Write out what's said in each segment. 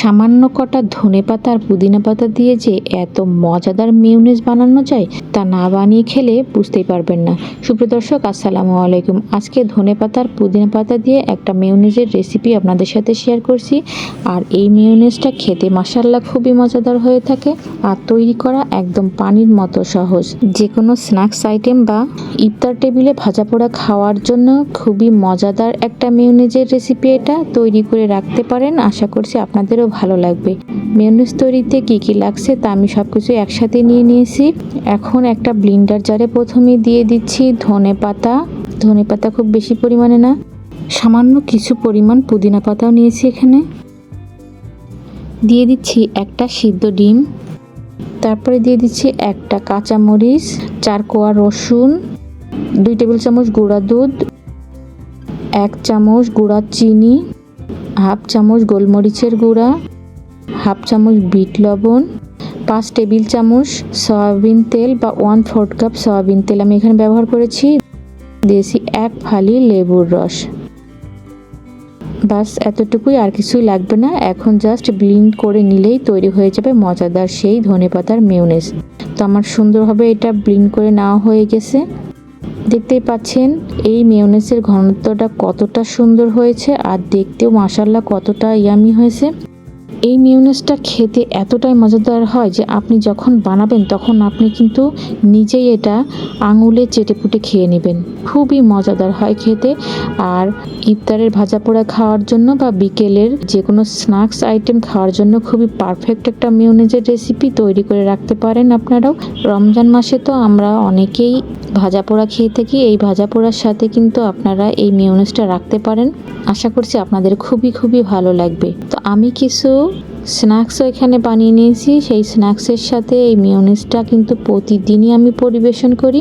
সামান্য কটা ধনে পাতা আর পুদিনা পাতা দিয়ে যে এত মজাদার মিউনিস বানানো যায়, তা না বানিয়ে খেলে বুঝতেই পারবেন না। সুপ্রিয় দর্শক, আসসালামু আলাইকুম। আজকে ধনে পাতা আর পুদিনা পাতা দিয়ে একটা মিউনিজের রেসিপি আপনাদের সাথে শেয়ার করছি। আর এই মিউনিসটা খেতে মাসাল্লা খুবই মজাদার হয়ে থাকে আর তৈরি করা একদম পানির মতো সহজ। যে কোনো স্ন্যাক্স আইটেম বা ইফতার টেবিলে ভাজা পোড়া খাওয়ার জন্য খুবই মজাদার একটা মিউনিজের রেসিপি এটা তৈরি করে রাখতে পারেন। আশা করছি আপনাদেরও ভালো লাগবে। মিউনিস তৈরিতে কি কি লাগছে তা আমি সব কিছু একসাথে নিয়ে নিয়েছি। এখন একটা ব্লিন্ডার জারে প্রথমে দিয়ে দিচ্ছি ধনে পাতা। ধনে পাতা খুব বেশি পরিমাণে না, সামান্য কিছু পরিমাণ পুদিনা পাতাও নিয়েছি এখানে। দিয়ে দিচ্ছি একটা সিদ্ধ ডিম। তারপরে দিয়ে দিচ্ছি একটা কাঁচামরিচ, চার কোয়া রসুন, দুই টেবিল চামচ গুঁড়া দুধ, এক চামচ গুঁড়া চিনি হাফ চামচ গোলমরিচের গুঁড়া, হাফ চামচ বিট লবণ, পাঁচ টেবিল চামচ সয়াবিন তেল বা ওয়ান ফোর্থ কাপ সয়াবিন তেল। আমি এখানে ব্যবহার করেছি দিয়েছি এক ফালি লেবুর রস। বাস এতটুকুই, আর কিছুই লাগবে না। এখন জাস্ট ব্লিন্ড করে নিলেই তৈরি হয়ে যাবে মজাদার সেই ধনেপাতার মিউনেস তো আমার সুন্দরভাবে এটা ব্লিন্ড করে নেওয়া হয়ে গেছে। দেখতেই পাচ্ছেন এই মেয়নেসের ঘনত্বটা কতটা সুন্দর হয়েছে আর দেখতেও মাসাল্লা কতটা ইয়ামি হয়েছে। এই মিউনেসটা খেতে এতটাই মজাদার হয় যে আপনি যখন বানাবেন, তখন আপনি কিন্তু নিজেই এটা আঙুলে চেটে পুটে খেয়ে নেবেন। খুবই মজাদার হয় খেতে। আর ইফতারের ভাজা পোড়া খাওয়ার জন্য বা বিকেলের যে কোনো স্ন্যাক্স আইটেম খাওয়ার জন্য খুবই পারফেক্ট একটা মিউনেজের রেসিপি তৈরি করে রাখতে পারেন আপনারাও। রমজান মাসে তো আমরা অনেকেই ভাজা পোড়া খেয়ে থাকি, এই ভাজা পোড়ার সাথে কিন্তু আপনারা এই মিউনেসটা রাখতে পারেন। আশা করছি আপনাদের খুবই খুবই ভালো লাগবে। তো আমি কিছু স্ন্যাক্সও এখানে বানিয়ে নিয়েছি। সেই স্ন্যাক্সের সাথে এই মিউনিসটা কিন্তু প্রতিদিনই আমি পরিবেশন করি।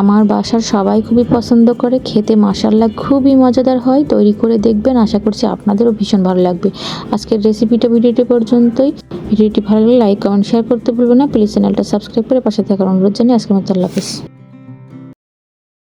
আমার বাসার সবাই খুবই পছন্দ করে, খেতে মাসাল্লা খুবই মজাদার হয়। তৈরি করে দেখবেন, আশা করছি আপনাদেরও ভীষণ ভালো লাগবে। আজকের রেসিপিটা ভিডিওটি পর্যন্তই। ভিডিওটি ভালো লাগলে লাইক কমেন্ট শেয়ার করতে ভুলবেন না। প্লিজ চ্যানেলটা সাবস্ক্রাইব করে পাশে থাকার অনুরোধ জানিয়ে আজকের মতো আল্লাহ হাফিজ।